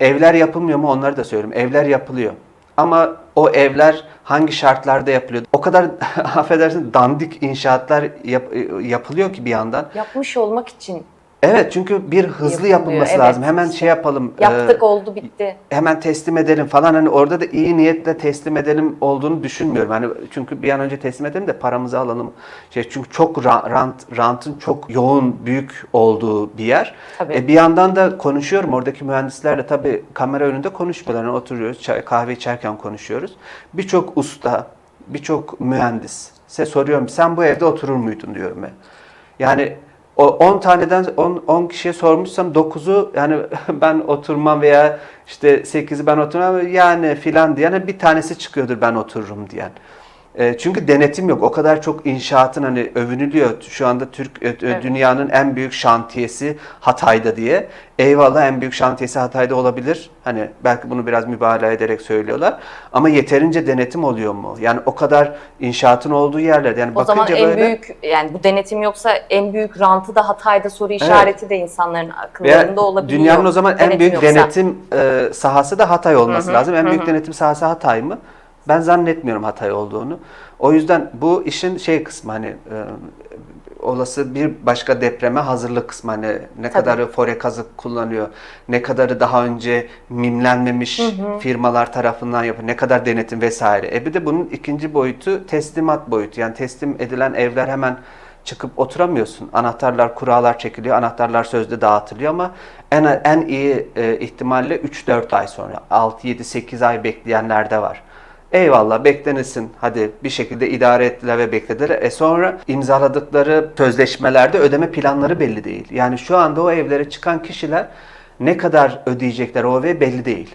Evler yapılmıyor mu onları da söylüyorum. Evler yapılıyor. Ama o evler hangi şartlarda yapılıyor? O kadar affedersin dandik inşaatlar yap- yapılıyor ki bir yandan. Yapmış olmak için Evet çünkü bir hızlı Yapılıyor, yapılması evet. lazım. Hemen şey yapalım. e, yaptık oldu bitti. hemen teslim edelim falan hani orada da iyi niyetle teslim edelim olduğunu düşünmüyorum. Hani çünkü bir an önce teslim edelim de paramızı alalım. Şey çünkü çok ra- rant rantın çok yoğun büyük olduğu bir yer. Tabii. E, bir yandan da konuşuyorum oradaki mühendislerle tabii kamera önünde konuşmuyorlar. Yani oturuyoruz çay, kahve içerken konuşuyoruz. Birçok usta, birçok mühendis size soruyorum sen bu evde oturur muydun diyorum ben. Yani o 10 taneden 10 10 kişiye sormuşsam 9'u yani ben oturmam veya işte 8'i ben oturmam yani filan diyen bir tanesi çıkıyordur ben otururum diyen. E, çünkü denetim yok. O kadar çok inşaatın hani övünülüyor. Şu anda Türk e, e, Evet. dünyanın en büyük şantiyesi Hatay'da diye. Eyvallah en büyük şantiyesi Hatay'da olabilir. Hani belki bunu biraz mübalağa ederek söylüyorlar. Ama yeterince denetim oluyor mu? Yani o kadar inşaatın olduğu yerlerde yani O zaman en böyle büyük yani bu denetim yoksa en büyük rantı da Hatay'da soru işareti de insanların Veya akıllarında olabiliyor. dünyanın o zaman en büyük yoksa. denetim e, sahası da Hatay olması Hı hı, lazım. En hı büyük denetim sahası Hatay mı? Ben zannetmiyorum Hatay olduğunu. O yüzden bu işin şey kısmı hani e, olası bir başka depreme hazırlık kısmı hani ne kadarı fore kazık kullanıyor, ne kadarı daha önce mimlenmemiş firmalar tarafından yapıyor, ne kadar denetim vesaire. E bir de bunun ikinci boyutu teslimat boyutu. Yani teslim edilen evler hemen çıkıp oturamıyorsun. Anahtarlar, kurallar çekiliyor, anahtarlar sözde dağıtılıyor ama en en iyi e, ihtimalle 3-4 ay sonra, 6 7 8 ay bekleyenler de var. Eyvallah beklenilsin. Hadi bir şekilde idare ettiler ve beklediler. E sonra imzaladıkları sözleşmelerde ödeme planları belli değil. Yani şu anda o evlere çıkan kişiler ne kadar ödeyecekler o eve belli değil.